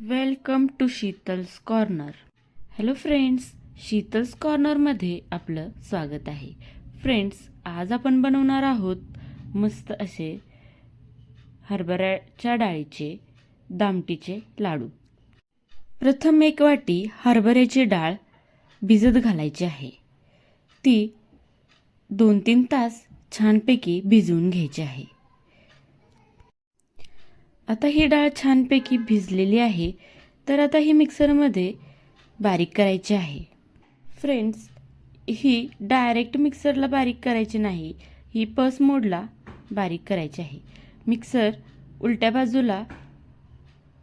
Welcome to Sheetal's corner hello friends Sheetal's कॉर्नरमध्ये आपलं स्वागत आहे. फ्रेंड्स आज आपण बनवणार आहोत मस्त असे हरभऱ्याच्या डाळीचे दामटीचे लाडू. प्रथम एक वाटी हरभऱ्याची डाळ भिजत घालायची आहे. ती दोन तीन तास छानपैकी भिजवून घ्यायची आहे. आता ही डाळ छानपैकी भिजलेली आहे तर आता ही मिक्सरमध्ये बारीक करायची आहे. फ्रेंड्स ही डायरेक्ट मिक्सरला बारीक करायची नाही ही पस मोडला बारीक करायची आहे. मिक्सर उलट्या बाजूला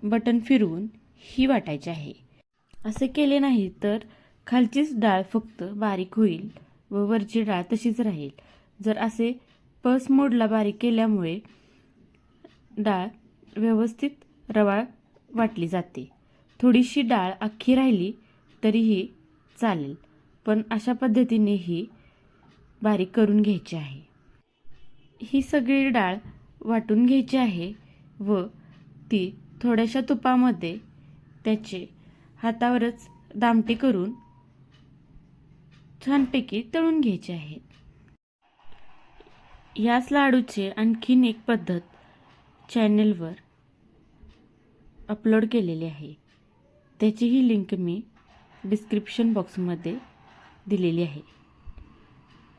बटन फिरवून ही वाटायची आहे. असे केले नाही तर खालचीच डाळ फक्त बारीक होईल व वरची डाळ तशीच राहील. जर असे पस मोडला बारीक केल्यामुळे डाळ व्यवस्थित रवाळ वाटली जाते. थोडीशी डाळ अख्खी राहिली तरीही चालेल पण अशा पद्धतीने ही बारीक करून घ्यायची आहे. ही सगळी डाळ वाटून घ्यायची आहे व ती थोड्याशा तुपामध्ये त्याचे हातावरच दामटी करून छानपैकी तळून घ्यायचे आहेत. याच लाडूचे आणखीन एक पद्धत चॅनेलवर अपलोड केलेली आहे. त्याचीही लिंक मी डिस्क्रिप्शन बॉक्समध्ये दिलेली आहे.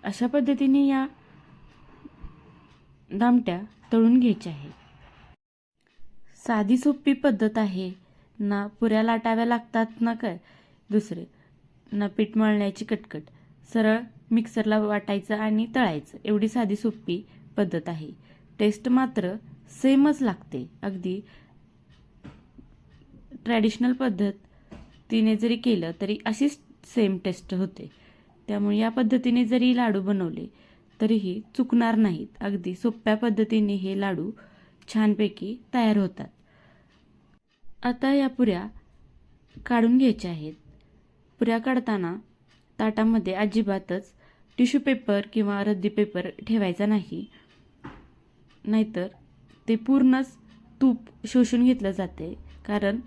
अशा पद्धतीने या दामट्या तळून घ्यायच्या आहे साधी सोपी पद्धत आहे. ना पुऱ्या लाटाव्या लागतात ना काय? दुसरे ना पीठ मळण्याची कटकट. सरळ मिक्सरला वाटायचं आणि तळायचं. एवढी साधी सोपी पद्धत आहे. टेस्ट मात्र सेमच लागते. अगदी ट्रॅडिशनल पद्धत तिने जरी केलं तरी अशीच सेम टेस्ट होते. त्यामुळे या पद्धतीने जरी लाडू बनवले तरीही चुकणार नाहीत. अगदी सोप्या पद्धतीने हे लाडू छानपैकी तयार होतात. आता या पुऱ्या काढून घ्यायच्या आहेत. पुऱ्या काढताना ताटामध्ये अजिबातच टिश्यू पेपर किंवा रद्दी पेपर ठेवायचा नाही. नाहीतर ते पूर्णच तूप शोषून घेतलं जाते. कारण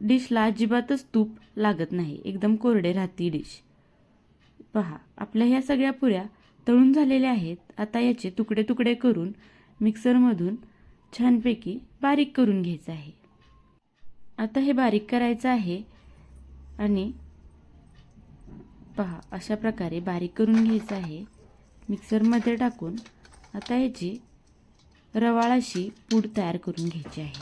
डिशला अजिबातच तूप लागत नाही. एकदम कोरडे राहते डिश पहा आपल्या ह्या सगळ्या पुऱ्या तळून झालेल्या आहेत. आता याचे तुकडे तुकडे करून मिक्सरमधून छानपैकी बारीक करून घ्यायचं आहे. आता हे बारीक करायचं आहे आणि पहा अशा प्रकारे बारीक करून घ्यायचं आहे. मिक्सरमध्ये टाकून आता याची रवाळाशी पूड तयार करून घ्यायची आहे.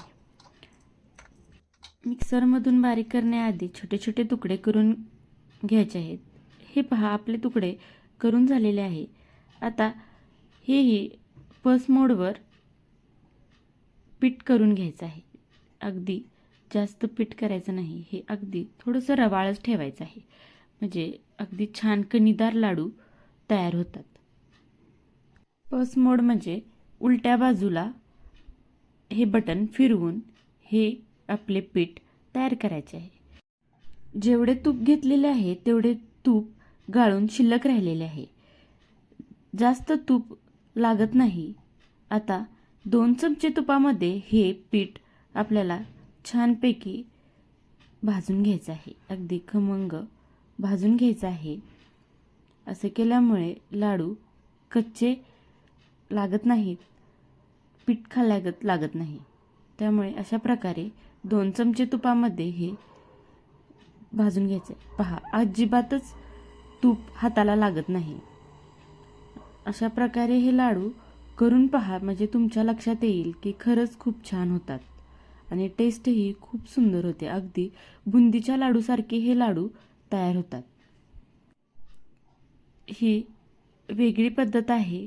मिक्सरमधून बारीक करण्याआधी छोटे छोटे तुकडे करून घ्यायचे आहेत. हे पहा आपले तुकडे करून झालेले आहे. आता हेही पस मोडवर पीठ करून घ्यायचं आहे. अगदी जास्त पीठ करायचं नाही हे अगदी थोडंसं रवाळच ठेवायचं आहे. म्हणजे अगदी छान कणीदार लाडू तयार होतात. पस मोड म्हणजे उलट्या बाजूला हे बटन फिरवून हे आपले पीठ तयार करायचे आहे. जेवढे तूप घेतलेले आहे तेवढे तूप गाळून शिल्लक राहिलेले आहे. जास्त तूप लागत नाही. आता दोन चमचे तुपामध्ये हे पीठ आपल्याला छानपैकी भाजून घ्यायचं आहे. अगदी खमंग भाजून घ्यायचं आहे. असं केल्यामुळे लाडू कच्चे लागत नाहीत. पीठ खाल्यागत लागत नाही. त्यामुळे अशा प्रकारे दोन चमचे तुपामध्ये हे भाजून घ्यायचे. पहा अजिबातच तूप हाताला लागत नाही. अशा प्रकारे हे लाडू करून पहा म्हणजे तुमच्या लक्षात येईल की खरंच खूप छान होतात. आणि टेस्टही खूप सुंदर होते. अगदी बुंदीच्या लाडूसारखे हे लाडू तयार होतात. ही वेगळी पद्धत आहे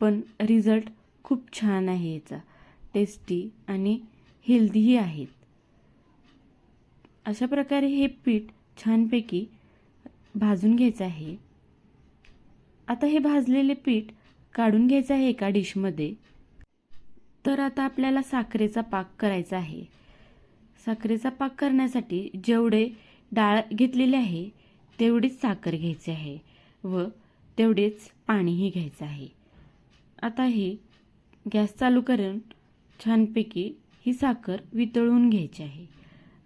पण रिझल्ट खूप छान आहे याचा. टेस्टी आणि हेल्दीही आहेत. अशा प्रकारे हे पीठ छानपैकी भाजून घ्यायचं आहे. आता हे भाजलेले पीठ काढून घ्यायचं आहे एका डिशमध्ये तर आता आपल्याला साखरेचा पाक करायचा आहे. साखरेचा पाक करण्यासाठी जेवढे डाळ घेतलेले आहे तेवढीच साखर घ्यायची आहे व तेवढेच पाणीही घ्यायचं आहे. आता हे गॅस चालू करून छानपैकी ही साखर वितळून घ्यायची आहे.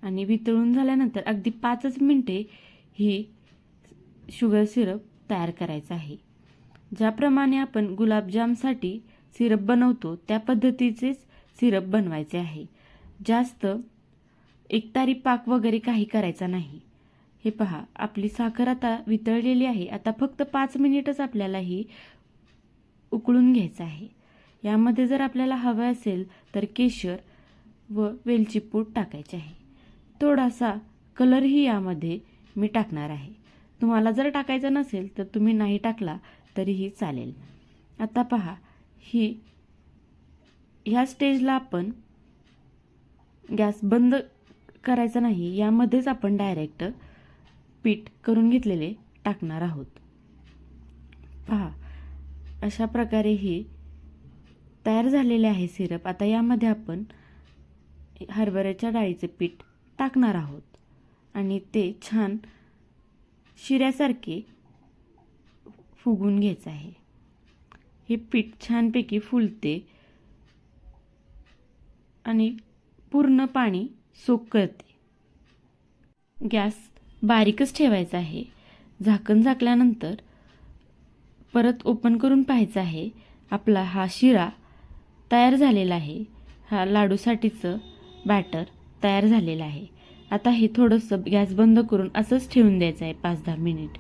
आणि वितळून झाल्यानंतर अगदी पाचच मिनटे ही शुगर सिरप तयार करायचं आहे. ज्याप्रमाणे आपण गुलाबजामसाठी सिरप बनवतो त्या पद्धतीचेच सिरप बनवायचे आहे. जास्त एकतारी पाक वगैरे काही करायचा नाही. हे पहा आपली साखर आता वितळलेली आहे. आता फक्त पाच मिनिटच आपल्याला ही उकळून घ्यायचं आहे. यामध्ये जर आपल्याला हवं असेल तर केशर व वेलची पूड टाकायची आहे. थोडासा कलरही यामध्ये मी टाकणार आहे. तुम्हाला जर टाकायचा नसेल तर तुम्ही नाही टाकला तरीही चालेल. आता पहा ही ह्या स्टेजला आपण गॅस बंद करायचा नाही यामध्येच आपण डायरेक्ट पीठ करून घेतलेले टाकणार आहोत. पहा अशा प्रकारे ही तयार झालेले आहे सिरप. आता यामध्ये आपण हरभऱ्याच्या डाळीचे पीठ टाकणार आहोत. आणि ते छान शिऱ्यासारखे फुगून घ्यायचं आहे. हे पीठ छानपैकी फुलते आणि पूर्ण पाणी सोक करते. गॅस बारीकच ठेवायचा आहे. झाकण झाकल्यानंतर परत ओपन करून पाहायचं आहे आपला हा शिरा तयार झालेला आहे. हा लाडूसाठीचं बॅटर तयार झालेलं आहे. आता हे थोडंसं गॅस बंद करून असंच ठेवून द्यायचं आहे पाच दहा मिनिट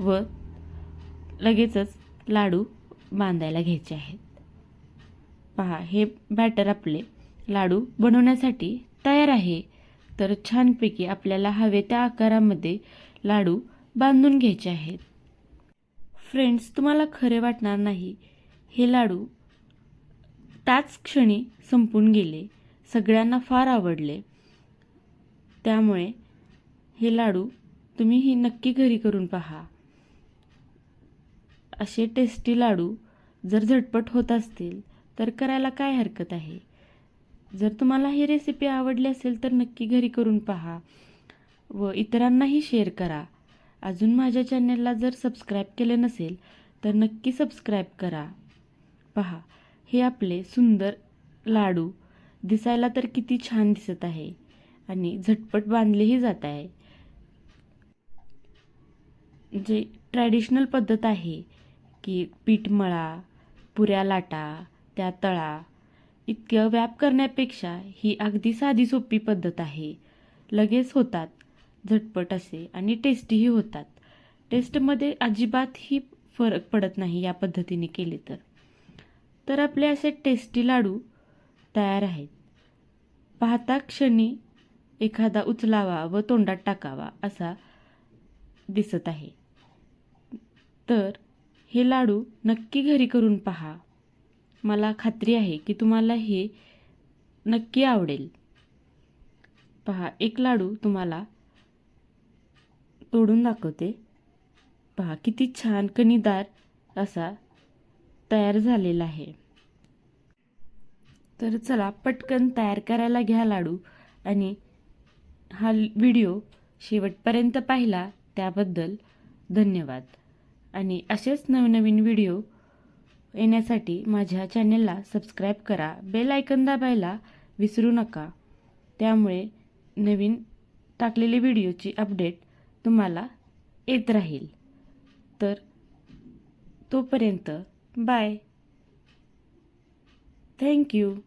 व लगेचच लाडू बांधायला घ्यायचे आहेत. पहा हे बॅटर आपले लाडू बनवण्यासाठी तयार आहे. तर छानपैकी आपल्याला हवे त्या आकारामध्ये लाडू बांधून घ्यायचे आहेत. फ्रेंड्स तुम्हाला खरे वाटणार नाही. हे लाडू त्याच क्षणी संपून गेले. सगळ्यांना फार आवडले. त्यामुळे हे लाडू तुम्हीही नक्की घरी करून पहा. असे टेस्टी लाडू जर झटपट होत असतील तर करायला काय हरकत आहे? जर तुम्हाला ही रेसिपी आवडली असेल तर नक्की घरी करून पहा व इतरांनाही शेअर करा. अजून माझ्या चॅनलला जर सबस्क्राईब केले नसेल तर नक्की सबस्क्राईब करा. पहा हे आपले सुंदर लाडू दिसायला तर किती छान दिसत आहे आणि झटपट बांधलेही जात आहे. जे ट्रॅडिशनल पद्धत आहे की पीठ मळा पुऱ्या लाटा त्या तळा इतकं व्याप करण्यापेक्षा ही अगदी साधी सोपी पद्धत आहे. लगेच होतात झटपट असे आणि टेस्टीही होतात. टेस्टमध्ये अजिबातही फरक पडत नाही या पद्धतीने केले तर. तर आपले असे टेस्टी लाडू तयार आहेत. पाहता क्षणी एखादा उचलावा व तोंडात टाकावा असा दिसत आहे. तर हे लाडू नक्की घरी करून पहा. मला खात्री आहे की तुम्हाला हे नक्की आवडेल. पहा एक लाडू तुम्हाला तोडून दाखवते. पहा किती छान कणीदार असा तयार झालेला आहे. तर चला पटकन तयार करायला घ्या लाडू आणि हा व्हिडिओ शेवटपर्यंत पाहिला त्याबद्दल धन्यवाद. आणि असेच नवनवीन व्हिडिओ येण्यासाठी माझ्या चॅनेलला सबस्क्राईब करा बेल आयकन दाबायला विसरू नका. त्यामुळे नवीन टाकलेले व्हिडिओची अपडेट तुम्हाला येत राहील. तर तोपर्यंत Bye. Thank you.